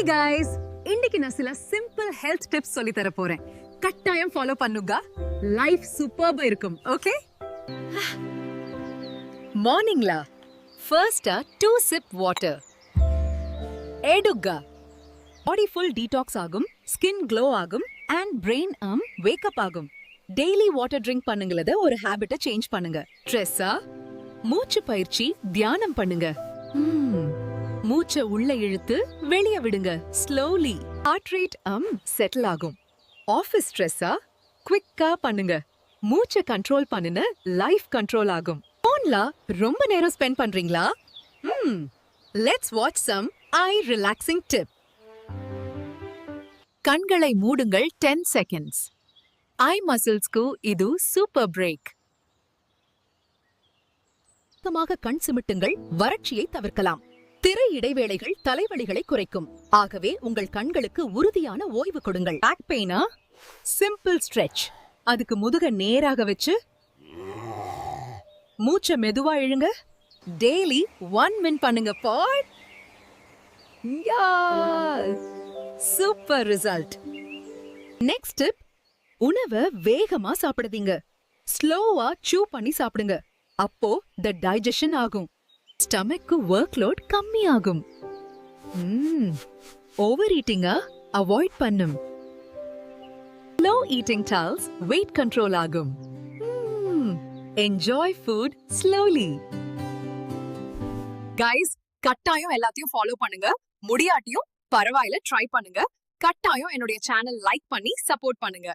Hi guys இன்னைக்கு நான் சில சிம்பிள் ஹெல்த் டிப்ஸ் சொல்லி தர போறேன். கட்டாயம் ஃபாலோ பண்ணுங்க. லைஃப் சூப்பர்பா இருக்கும் ஓகே மார்னிங்ல ஃபர்ஸ்டா டூ சிப் வாட்டர் எடுக்கா பாடி ஃபுல் டீடாக்ஸ் ஆகும் ஸ்கின் க்ளோ ஆகும் அண்ட் பிரெயின் ஆம் வேக்கப் ஆகும். டெய்லி வாட்டர் ட்ரிங்க் பண்ணுங்களத ஒரு ஹாபிட்ட சேஞ்ச் பண்ணுங்க. ஸ்ட்ரெஸ்ஸா மூச்சு பயிற்சி தியானம் பண்ணுங்க. Hmm. மூச்சை உள்ள இழுத்து வெளிய விடுங்க. ஸ்லோலி ஹார்ட் ரேட் அம் செட்டில் ஆகும் ஆஃபீஸ் ஸ்ட்ரெஸ்ஸா குவிக்கா பண்ணுங்க. மூச்சை கண்ட்ரோல் பண்ணுன லைஃப் கண்ட்ரோல் ஆகும். போன்ல ரொம்ப நேரம் ஸ்பெண்ட் பண்றீங்களா? ம் let's watch some eye relaxing tip கண்களை மூடுங்கள் டென் செகண்ட்ஸ் ஐ மசில்ஸ்க்கு இது சூப்பர் பிரேக் சுத்தமாக கண் சிமிட்டுங்கள் வறட்சியை தவிர்க்கலாம். இடைவேளைகள் தலைவலிகளை குறைக்கும். ஆகவே உங்கள் கண்களுக்கு உறுதியான ஓய்வு கொடுங்கள். பேக் பெயினா சிம்பிள் ஸ்ட்ரெச் அதுக்கு முதுக நேராக வச்சு. மூச்ச மெதுவா இழுங்க. டெய்லி ஒன் மின் பண்ணுங்க but super result next tip உணவை வேகமா சாப்பிடுதீங்க. ஸ்லோவா சூ பண்ணி சாப்பிடுங்க. அப்போ த டைஜஷன் ஆகும். ஸ்டமக்கு ஒர்க் லோட் கம்மியாகும். ஓவர் ஈட்டிங்கா அவாய்ட் பண்ணும். லோ ஈட்டிங் டால்ஸ் வெயிட் கண்ட்ரோல் ஆகும். என்ஜாய் ஃபுட் ஸ்லோலி கைஸ் கட்டாயம் எல்லாத்தையும் ஃபாலோ பண்ணுங்க. முடியாட்டியும் பரவாயில்ல ட்ரை பண்ணுங்க. கட்டாயம் என்னுடைய சேனல் லைக் பண்ணி சப்போர்ட் பண்ணுங்க.